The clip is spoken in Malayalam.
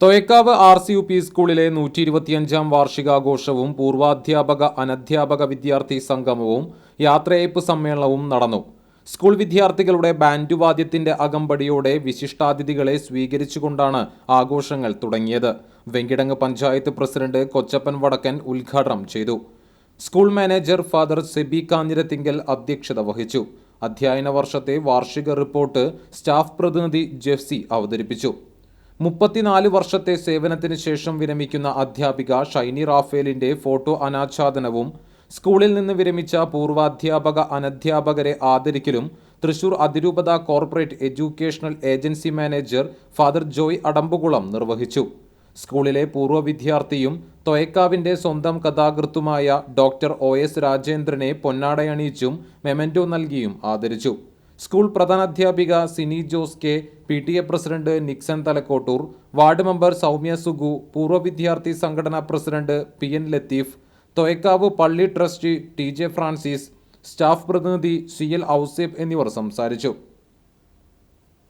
Thoyakkavu R C U P സ്കൂളിലെ നൂറ്റി ഇരുപത്തിയഞ്ചാം വാർഷികാഘോഷവും പൂർവാധ്യാപക അനധ്യാപക വിദ്യാർത്ഥി സംഗമവും യാത്രയയപ്പ് സമ്മേളനവും നടന്നു. സ്കൂൾ വിദ്യാർത്ഥികളുടെ ബാൻഡുവാദ്യത്തിന്റെ അകമ്പടിയോടെ വിശിഷ്ടാതിഥികളെ സ്വീകരിച്ചുകൊണ്ടാണ് ആഘോഷങ്ങൾ തുടങ്ങിയത്. വെങ്കിടങ്ങ് പഞ്ചായത്ത് പ്രസിഡന്റ് കൊച്ചപ്പൻ വടക്കൻ ഉദ്ഘാടനം ചെയ്തു. School manager father Sebi Kanjirathingal അധ്യക്ഷത വഹിച്ചു. അധ്യയന വർഷത്തെ വാർഷിക റിപ്പോർട്ട് സ്റ്റാഫ് പ്രതിനിധി ജെഫ്സി അവതരിപ്പിച്ചു. മുപ്പത്തിനാല് വർഷത്തെ സേവനത്തിന് ശേഷം വിരമിക്കുന്ന അധ്യാപിക ഷൈനി റാഫേലിന്റെ ഫോട്ടോ അനാച്ഛാദനവും സ്കൂളിൽ നിന്ന് വിരമിച്ച പൂർവാധ്യാപക അനധ്യാപകരെ ആദരിക്കലും തൃശൂർ അതിരൂപത corporate educational agency manager father Joy Adambukulam നിർവഹിച്ചു. സ്കൂളിലെ പൂർവ വിദ്യാർത്ഥിയും തൊയക്കാവിന്റെ സ്വന്തം കഥാകൃത്തുമായ ഡോക്ടർ ഒ എസ് രാജേന്ദ്രനെ പൊന്നാടയണിയിച്ചും മെമന്റോ നൽകിയും ആദരിച്ചു. School പ്രധാനാധ്യാപിക Sini Jose K P T A president Nixon Thalakkottoor ward member Soumya Sugu പൂർവ വിദ്യാർത്ഥി സംഘടനാ president P N Latheef Thoyakkavu പള്ളി trustee T J Francis staff പ്രതിനിധി സി എൽ ഔസേബ് എന്നിവർ സംസാരിച്ചു.